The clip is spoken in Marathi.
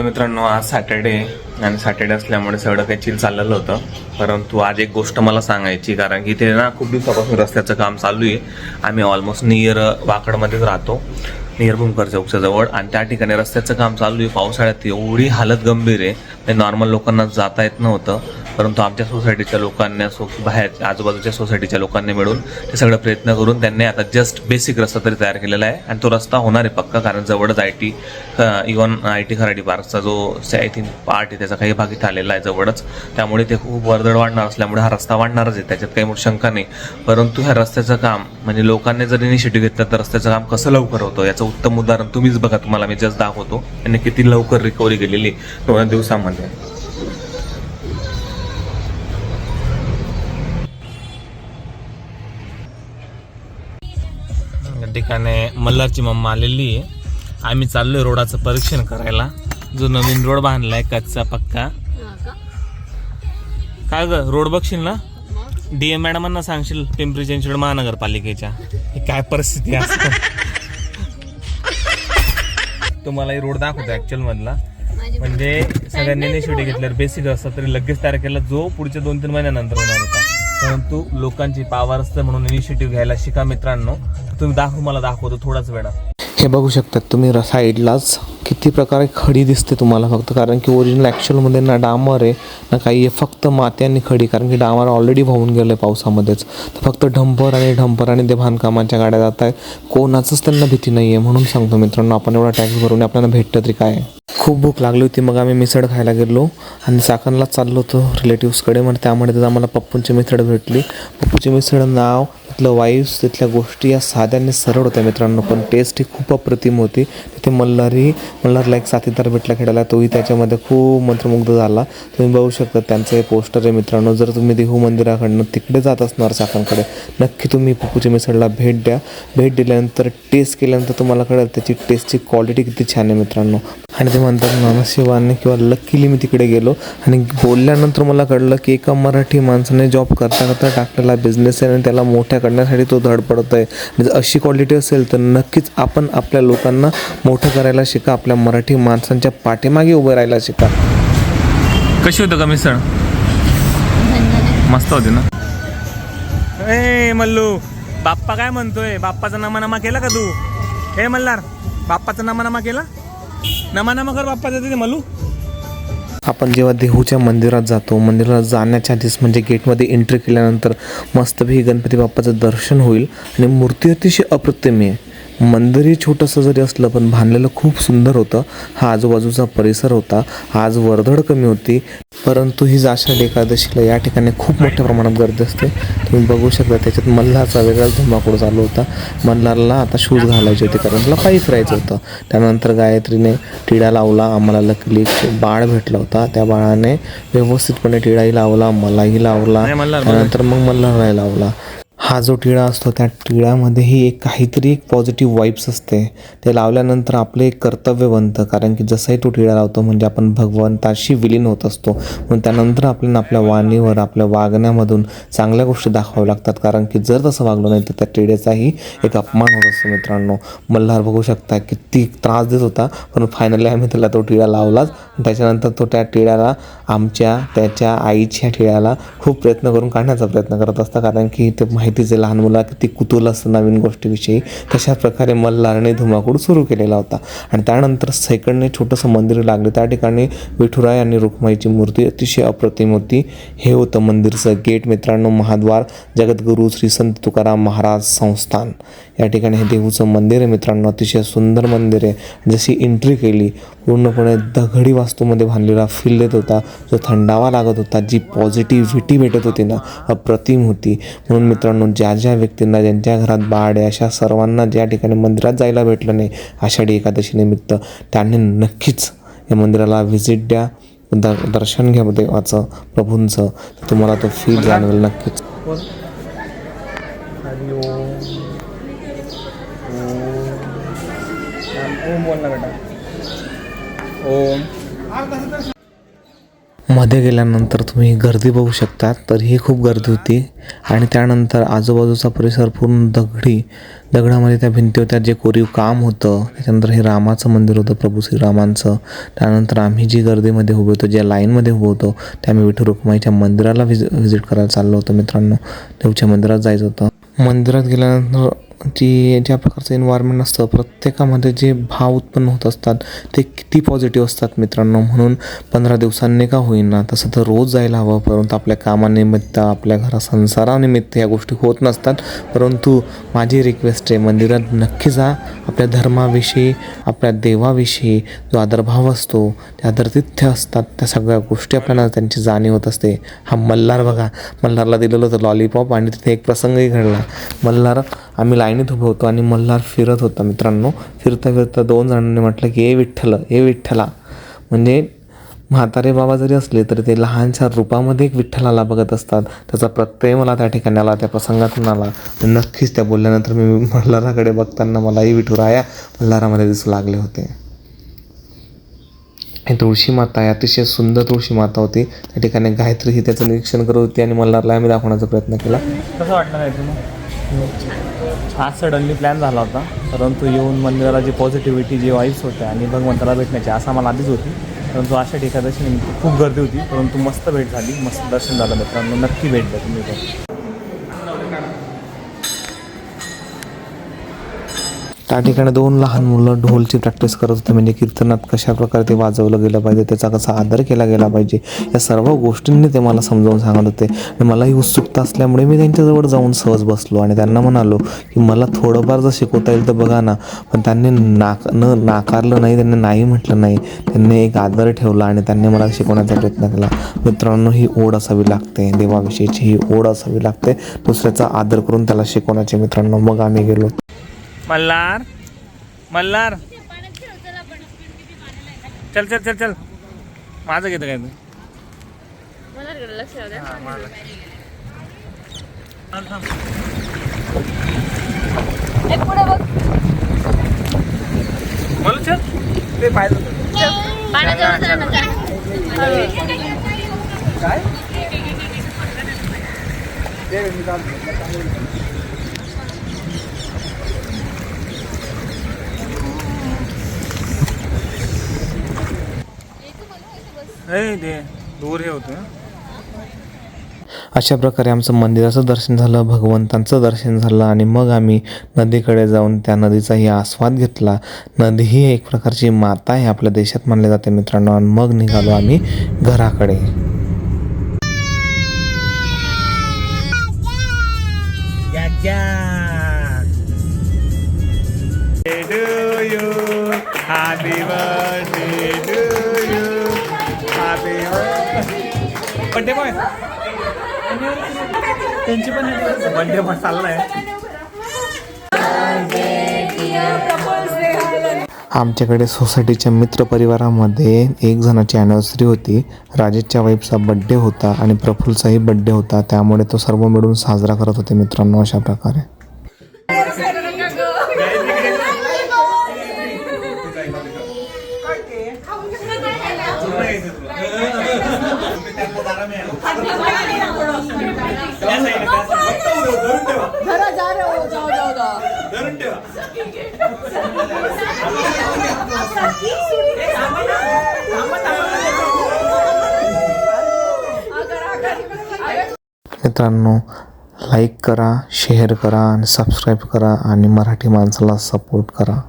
हॅलो मित्रांनो आज सॅटर्डे आणि सॅटर्डे असल्यामुळे सगळं काही चिल चाललेलं होतं. परंतु आज एक गोष्ट मला सांगायची कारण की ते ना खूप दिवसापासून रस्त्याचं काम चालू आहे. आम्ही ऑलमोस्ट नियर वाकडमध्येच राहतो नियर भूमकर चौकच्याजवळ आणि त्या ठिकाणी रस्त्याचं काम चालू आहे. पावसाळ्यात एवढी हालत गंभीर आहे. नॉर्मल लोकांना जाता येत नव्हतं. परंतु आमच्या सोसायटीच्या लोकांनी असो बाहेर आजूबाजूच्या सोसायटीच्या लोकांनी मिळून ते सगळं प्रयत्न करून त्यांनी आता जस्ट बेसिक रस्ता तरी तयार केलेला आहे आणि तो रस्ता होणार आहे पक्का कारण जवळच I T even I T Kharadi पार्कचा जो आय थिंक पार्ट आहे त्याचा काही भाग इथं आलेला आहे जवळच. त्यामुळे ते खूप वर्दळ वाढणार असल्यामुळे हा रस्ता वाढणारच आहे त्याच्यात काही मोठी शंका नाही. परंतु ह्या रस्त्याचं काम म्हणजे लोकांनी जर इनिशिएटिव्ह घेतलं तर रस्त्याचं काम कसं लवकर होतं? याचं उत्तम उदाहरण तुम्हीच बघा तुम्हाला मी जस्ट दाखवतो. आणि किती लवकर रिकव्हरी केलेली दोन दिवसामध्ये. ठिकाणी मल्हारची मम्मा आलेली आहे. आम्ही चाललोय रोडाचं परीक्षण करायला. जो नवीन रोड बांधलाय कच्चा पक्का. काय ग रोड बघशील ना? डीएम मॅडमांना सांगशील पिंपरी चिंचवड महानगरपालिकेच्या. काय परिस्थिती असते तुम्हाला ही रोड दाखवतो ऍक्च्युअल मधला. म्हणजे सगळ्यांनी शेवटी घेतल्यावर बेसिक असतात तरी लगेच तयार केला. जो पुढच्या दोन तीन महिन्यानंतर होणार होता. परंतु लोकांची पावर असते म्हणून इनिशिएटिव्ह घ्यायला शिका मित्रांनो. तुम्ही दाखवू मला दाखवतो थोडाच वेळा हे बघू शकतात तुम्ही साईडलाच किती प्रकारे खडी दिसते तुम्हाला फक्त? कारण की ओरिजिनल ॲक्च्युअलमध्ये ना डांबर आहे ना काही आहे फक्त माती आणि खडी. कारण की डांबर ऑलरेडी वाहून गेलं आहे पावसामध्येच. तर फक्त ढंपर आणि ढंपर आणि ते बांधकामाच्या गाड्या जात आहेत. कोणाचंच त्यांना भीती नाही आहे म्हणून सांगतो मित्रांनो आपण एवढा टॅक्स भरून आपल्याला भेटतं तरी काय? खूप भूक लागली होती मग आम्ही मिसळ खायला गेलो आणि चाकणलाच चाललो होतो रिलेटिव्सकडे मग त्यामुळे तिथं आम्हाला पप्पूंची मिसळ भेटली. पप्पूची मिसळ नाव तिथलं वाईव्स तिथल्या गोष्टी या साध्या आणि सरळ होत्या मित्रांनो. पण टेस्ट ही खूप अप्रतिम होती. तिथे मल्हारी मल्हारला एक साथीदार भेटला खेळायला. तोही त्याच्यामध्ये खूप मंत्रमुग्ध झाला. तुम्ही बघू शकता त्यांचं हे पोस्टर आहे मित्रांनो. जर तुम्ही देहू मंदिराकडनं तिकडे जात असणार चाकणकडे नक्की तुम्ही पप्पूच्या मिसळला भेट द्या. भेट दिल्यानंतर टेस्ट केल्यानंतर तुम्हाला कळेल त्याची टेस्टची क्वालिटी किती छान आहे मित्रांनो. आणि ते म्हणतात नमशिवाने किंवा लकीली मी तिकडे गेलो आणि बोलल्यानंतर मला कळलं की एका मराठी माणसाने जॉब करता करता टाकलेला बिझनेस आहे आणि त्याला मोठ्या करण्यासाठी तो धडपडत आहे. आणि जर अशी क्वालिटी असेल तर नक्कीच आपण आपल्या लोकांना मोठं करायला शिका आपल्या मराठी माणसांच्या पाठीमागे उभं राहायला शिका. कशी होतं का मिसळ? मस्त होती ना? ए मल्लू बाप्पा काय म्हणतोय? बाप्पाचा नमानामा केला का तू? हे मल्हार बाप्पाचा नमानामा केला? नमानामा कर जाते तिथे मलू. आपण जेव्हा देहूच्या मंदिरात जातो मंदिरात जाण्याच्या आधीच म्हणजे गेटमध्ये एंट्री केल्यानंतर मस्तपैकी गणपती बाप्पाचं दर्शन होईल आणि मूर्ती अतिशय अप्रतिम आहे. मंदिरही छोटंसं जरी असलं पण बांधलेलं खूप सुंदर होतं. हा आजूबाजूचा परिसर होता. आज वर्दळ कमी होती. परंतु ही आषाढी एकादशीला या ठिकाणी खूप मोठ्या प्रमाणात गर्दी असते. तुम्ही बघू शकता त्याच्यात मल्हारचा वेगळाच धुमाकूळ चालू होता. मल्हारला आता शूज घालायचे होते कारण त्याला पायी फिरायचं होतं. त्यानंतर गायत्रीने टिळा लावला आम्हाला लकली बाळ भेटला होता. त्या बाळाने व्यवस्थितपणे टिळाही लावला मलाही लावला. त्यानंतर मग मल्हारलाही लावला. हा जो टिळा असतो त्या टिळ्यामध्येही एक काहीतरी एक पॉझिटिव्ह वाईब्स असते. ते लावल्यानंतर आपलं एक कर्तव्य बनतं. कारण की जसंही तो टिळा लावतो म्हणजे आपण भगवंताशी विलीन होत असतो. म्हणून त्यानंतर आपल्याला आपल्या वाणीवर आपल्या वागण्यामधून चांगल्या गोष्टी दाखवाव्या लागतात. कारण की जर तसं वागलो नाही तर त्या टिळ्याचाही एक अपमान होत असतो मित्रांनो. मल्हार बघू शकता किती त्रास देत होता पण फायनली आम्ही त्याला तो टिळा लावलाच. त्याच्यानंतर तो त्या टिळ्याला आमच्या त्याच्या आईच्या टिळ्याला खूप प्रयत्न करून काढण्याचा प्रयत्न करत असता. कारण की ते माहितीच आहे लहान मुला किती कुतूहल असतं नवीन गोष्टीविषयी तशा प्रकारे मल्हारने धुमाकूळ सुरू केलेला होता. आणि त्यानंतर सेकंडने छोटंसं मंदिर लागलं. त्या ठिकाणी विठुराय आणि रुक्माईची मूर्ती अतिशय अप्रतिम होती. हे होतं मंदिरचं गेट मित्रांनो महाद्वार जगद्गुरू श्री संत तुकाराम महाराज संस्थान. या ठिकाणी हे देहूचं मंदिर आहे मित्रांनो अतिशय सुंदर मंदिर आहे. जशी एंट्री केली पूर्णपणे दगडी वास्तूमध्ये बांधलेला फील देत होता. जो थंडावा लागत होता जी पॉझिटिव्हिटी भेटत होती ना अप्रतिम होती. म्हणून मित्रांनो ज्या ज्या व्यक्तींना ज्यांच्या घरात बाळ आहे अशा सर्वांना ज्या ठिकाणी मंदिरात जायला भेटलं नाही आषाढी एकादशी निमित्त त्यांनी नक्कीच या मंदिराला व्हिजिट द्या. द दर्शन घ्या देवाचं प्रभूंचं. तुम्हाला तो फील जाणवेल नक्कीच. मध्ये गेल्यानंतर तुम्ही गर्दी बघू शकता तर ही खूप गर्दी होती. आणि त्यानंतर आजूबाजूचा परिसर पूर्ण दगडी दगडामध्ये त्या भिंती होत्या जे कोरीव काम होतं. त्याच्यानंतर हे रामाचं मंदिर होतं प्रभू श्रीरामांचं. त्यानंतर आम्ही जी गर्दीमध्ये उभे होतो ज्या लाईनमध्ये उभं होतो त्या आम्ही विठ्ठल रुक्माईच्या मंदिराला व्हिजि व्हिजिट करायला चाललो होतो मित्रांनो. देवच्या मंदिरात जायचं होतं. मंदिरात गेल्यानंतर जी ज्या प्रकारचं एन्व्हायरमेंट असतं प्रत्येकामध्ये जे भाव उत्पन्न होत असतात ते किती पॉझिटिव्ह असतात मित्रांनो. म्हणून पंधरा दिवसांनी का होईना तसं तर रोज जायला हवं परंतु आपल्या कामानिमित्त आपल्या घरा संसारानिमित्त या गोष्टी होत नसतात. परंतु माझी रिक्वेस्ट आहे मंदिरात नक्की जा. आपल्या धर्माविषयी आपल्या देवाविषयी जो आदरभाव असतो ते आदरतिथ्य असतात त्या सगळ्या गोष्टी आपल्याला त्यांची जाणीव होत असते. हा मल्हार बघा. मल्हारला दिलेलं होतं लॉलीपॉप आणि तिथे एक प्रसंगही घडला. मल्हार आम्ही लाईनीत उभे होतो आणि मल्हार फिरत होता मित्रांनो. फिरता फिरता दोन जणांनी म्हटलं की ए विठ्ठल ए विठ्ठला. म्हणजे म्हातारे बाबा जरी असले तरी ते लहानशा रूपामध्ये एक विठ्ठलाला बघत असतात. त्याचा प्रत्यय मला त्या ठिकाणी आला त्या प्रसंगातून आला. नक्कीच त्या बोलल्यानंतर मी मल्हाराकडे बघताना मलाही विठुराया मल्हारामध्ये दिसू लागले होते. ही तुळशी माता आहे अतिशय सुंदर तुळशी माता होती. त्या ठिकाणी गायत्री ही त्याचं निरीक्षण करत होती आणि मल्हारला आम्ही दाखवण्याचा प्रयत्न केला. कसं वाटलं आज सडनली प्लॅन झाला होता. परंतु येऊन मंदिराला जी पॉझिटिव्हिटी जी वाईब्स होत्या आणि भगवंताला भेटण्याची असा मला आधीच होती. परंतु अशा ठिकाणी खूप गर्दी होती. परंतु मस्त भेट झाली. मस्त दर्शन झालं मित्रांनो. नक्की भेट द्या तुम्ही पण. त्या ठिकाणी दोन लहान मुलं ढोलची प्रॅक्टिस करत होते. म्हणजे कीर्तनात कशा प्रकारे ते वाजवलं गेलं पाहिजे त्याचा कसा आदर केला गेला पाहिजे या सर्व गोष्टींनी ते मला समजावून सांगत होते. आणि मलाही उत्सुकता असल्यामुळे मी त्यांच्याजवळ जाऊन सहज बसलो आणि त्यांना म्हणालो की मला थोडंफार जर शिकवता येईल तर बघा ना पण त्यांनी नाक न नाकारलं नाही त्यांनी नाही म्हटलं नाही. त्यांनी एक आदर ठेवला आणि त्यांनी मला शिकवण्याचा प्रयत्न केला. मित्रांनो ही ओढ असावी लागते. देवाविषयीची ही ओढ असावी लागते. दुसऱ्याचा आदर करून त्याला शिकवण्याचे मित्रांनो मग आम्ही गेलो. मल्हार मल्हार. चल चल चल चल. माझं घेतं काय तू? मनाकडे लक्ष द्या. एक पुढे बघ. बोलू चल. ते पाहिजे पाण्याजवळ जा ना जा. हळू. ए ते दूर हे होतं. अशा प्रकारे आमचं मंदिराचं दर्शन झालं भगवंतांचं दर्शन झालं आणि मग आम्ही नदीकडे जाऊन त्या नदीचाही आस्वाद घेतला. नदी ही एक प्रकारची माता आहे आपल्या देशात मानले जाते मित्रांनो आणि मग निघालो आम्ही घराकडे. You. Birthday boy. त्यांची पण बड्डे बॉय चाललाय. आमच्याकडे सोसायटीच्या मित्र परिवारामध्ये एक जणाची ॲनिव्हर्सरी होती. राजेशच्या वाईफचा बड्डे होता आणि प्रफुल्लचाही बड्डे होता. त्यामुळे तो सर्व मिळून साजरा करत होते मित्रांनो अशा प्रकारे. मित्रांनो लाईक करा शेअर करा आणि सबस्क्राईब करा आणि मराठी माणसाला सपोर्ट करा.